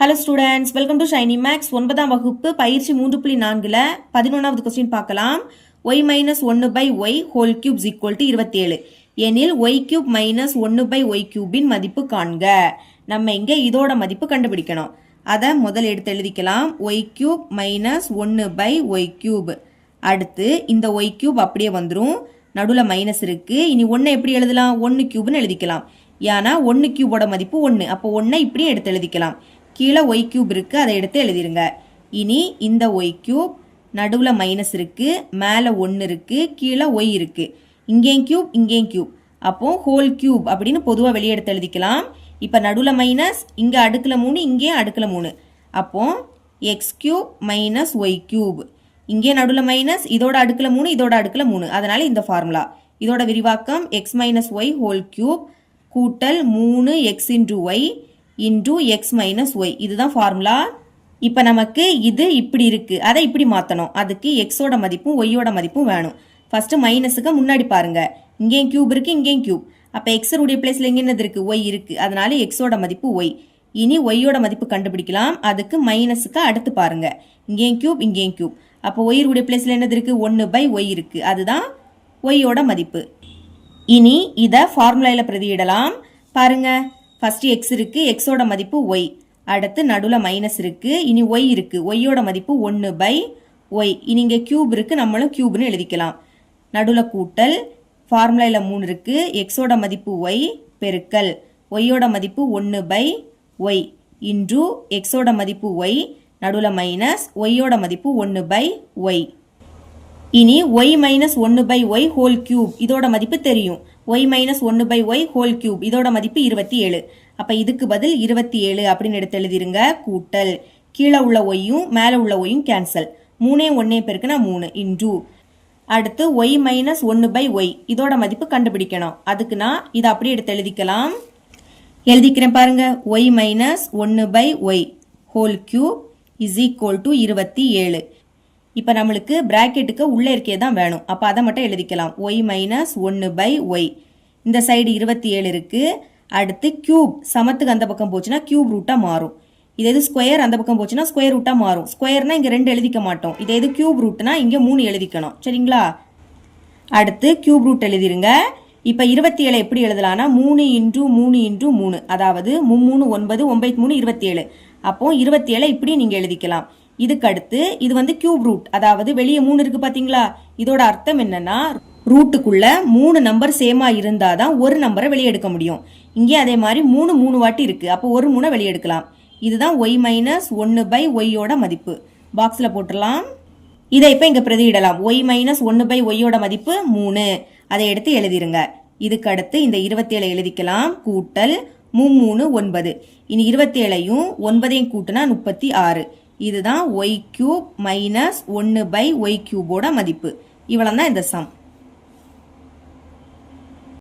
Hello students welcome to Shiny Maths ஒன்பதாம் வகுப்பு பயிற்சி மூன்று புள்ளி நான்கில் பதினொன்றாவது கொஸ்டின் பார்க்கலாம். ஒய் மைனஸ் ஒன்று by y whole cubes equal to இருபத்தேழு. எனில் ஒய் கியூப் மைனஸ் ஒன்று பை ஒய் கியூபின் மதிப்பு காண்க. நம்ம இங்கே இதோட மதிப்பு கண்டுபிடிக்கணும். அதை முதல் எடுத்து எழுதிக்கலாம். ஒய் கியூப் மைனஸ் ஒன்று பை ஒய் கியூப் அடுத்து இந்த ஒய் கியூப் அப்படியே வந்துடும் நடுவில் மைனஸ் இருக்குது இனி ஒன்றை எப்படி எழுதலாம்? ஒன்று கியூப்னு எழுதிக்கலாம். ஏன்னா ஒன்று கியூபோட மதிப்பு ஒன்று அப்போ ஒன்றை இப்படியே எடுத்து எழுதிக்கலாம். கீழே ஒய் கியூப் இருக்குது அதை எடுத்து எழுதிருங்க. இனி இந்த ஒய் கியூப் நடுவில் மைனஸ் இருக்குது மேலே ஒன்று இருக்குது கீழே ஒய் இருக்குது இங்கேயும் கியூப் இங்கேயும் கியூப் அப்போ ஹோல் கியூப் அப்படின்னு பொதுவாக வெளியே எடுத்து எழுதிக்கலாம். இப்போ நடுவில் மைனஸ் இங்கே அடுக்கில் மூணு இங்கேயும் அடுக்கில் மூணு. அப்போ x cube minus y cube இங்கே நடுவில் மைனஸ் இதோட அடுக்கில் மூணு இதோட அடுக்கில் மூணு. அதனால் இந்த ஃபார்முலா இதோட விரிவாக்கம் x minus y whole cube கூட்டல் மூணு x into y into x minus y இதுதான் ஃபார்முலா இப்போ நமக்கு இது இப்படி இருக்குது அதை இப்படி மாற்றணும் அதுக்கு எக்ஸோட மதிப்பும் ஒய்யோட மதிப்பும் வேணும். ஃபஸ்ட்டு மைனஸுக்கு முன்னாடி பாருங்கள் இங்கேயும் கியூப் இருக்குது இங்கேயும் கியூப் அப்போ எக்ஸருடைய பிளேஸில் எங்கே என்னது இருக்குது ஒய் இருக்குது அதனால எக்ஸோட மதிப்பு ஒய் இனி ஒய்யோட மதிப்பு கண்டுபிடிக்கலாம். அதுக்கு மைனஸுக்கு அடுத்து பாருங்கள் இங்கேயும் கியூப் இங்கேயும் கியூப் அப்போ ஒயிருடைய பிளேஸில் என்னது இருக்குது ஒன்று பை ஒய் இருக்குது அதுதான் ஒய்யோட மதிப்பு. இனி இதை ஃபார்முலாவில் பிரதியிடலாம். பாருங்கள் ஃபஸ்ட்டு எக்ஸ் இருக்குது எக்ஸோட மதிப்பு ஒய் அடுத்து நடுவில் மைனஸ் இருக்குது இனி ஒய் இருக்குது ஒய்யோட மதிப்பு ஒன்று பை ஒய் இனி இங்கே கியூப் இருக்குது நம்மளும் கியூப்னு எழுதிக்கலாம். நடுவில் கூட்டல் ஃபார்முலாவில் மூணு இருக்குது எக்ஸோட மதிப்பு ஒய் பெருக்கல். ஒய்யோட மதிப்பு ஒன்று பை ஒய் இன்ட்ரூ எக்ஸோட மதிப்பு ஒய் நடுவில் மைனஸ் ஒய்யோட மதிப்பு ஒன்று பை ஒய் இனி ஒய் மைனஸ் ஒன்று பை ஒய் ஹோல் கியூப் இதோட மதிப்பு தெரியும். ஒய் மைனஸ் ஒன்று பை ஒய் ஹோல் கியூப் இதோட மதிப்பு இருபத்தி ஏழு. அப்போ இதுக்கு பதில் இருபத்தி ஏழு அப்படின்னு எடுத்து எழுதிருங்க. கூட்டல். கீழே உள்ள ஒய்யும் மேலே உள்ள ஒய்யும் கேன்சல் மூணே ஒன்னே பெருக்குனா மூணு. இன்டூ அடுத்து ஒய் மைனஸ் ஒன்று பை ஒய் இதோட மதிப்பு கண்டுபிடிக்கணும். அதுக்கு நான் இதை அப்படியே எடுத்து எழுதிக்கலாம். எழுதிக்கிறேன் பாருங்க. ஒய் மைனஸ் ஒன்று by y whole cube is equal to இருபத்தி ஏழு. இப்போ நம்மளுக்கு பிராக்கெட்டுக்கு உள்ளே இருக்கே தான் வேணும். அப்போ அதை மட்டும் எழுதிக்கலாம். ஒய் மைனஸ் ஒன்று பை ஒய் இந்த சைடு இருபத்தி ஏழு இருக்கு. அடுத்து கியூப் சமத்துக்கு அந்த பக்கம் போச்சுன்னா கியூப் ரூட்டாக மாறும். இது எது? ஸ்கொயர் அந்த பக்கம் போச்சுன்னா ஸ்கொயர் ரூட்டாக மாறும். ஸ்கொயர்னா இங்கே ரெண்டு எழுதிக்க மாட்டோம். இதே இது கியூப் ரூட்னா இங்கே மூணு எழுதிக்கணும். சரிங்களா? அடுத்து கியூப் ரூட் எழுதிருங்க. இப்போ இருபத்தி ஏழை எப்படி எழுதலாம்னா மூணு இன்டூ மூணு இன்டூ மூணு. அதாவது மும்மூணு ஒன்பது ஒன்பது மூணு இருபத்தி ஏழு. அப்போ இருபத்தி ஏழை இப்படி நீங்கள் எழுதிக்கலாம். இதுக்கு அடுத்து இது வந்து கியூப் ரூட் அதாவது வெளியே மூணு இருக்கு பாத்தீங்களா? இதோட அர்த்தம் என்னன்னா ரூட்டுக்குள்ள மூணு நம்பர் சேமா இருந்தாதான் ஒரு நம்பரை வெளியே எடுக்க முடியும். இங்கே அதே மாதிரி மூணு மூணு வாட்டி இருக்கு. அப்போ ஒரு மூணை வெளியே எடுக்கலாம். இதுதான் ஒய் மைனஸ் ஒன்று பை ஒய்யோட மதிப்பு. பாக்ஸில் போட்டுடலாம். இதை இப்போ இங்கே பிரதியிடலாம். ஒய் மைனஸ் ஒன்று பை ஒய்யோட மதிப்பு மூணு. அதை எடுத்து எழுதிருங்க. இதுக்கு அடுத்து இந்த இருபத்தேழை எழுதிக்கலாம். கூட்டல் மூணு ஒன்பது. இனி இருபத்தேழையும் ஒன்பதையும் கூட்டினா முப்பத்தி ஆறு. இதுதான் ஒய் கியூப் மைனஸ் ஒன்று பை ஒய் கியூபோட மதிப்பு. இவ்வளோ தான் இந்த சம்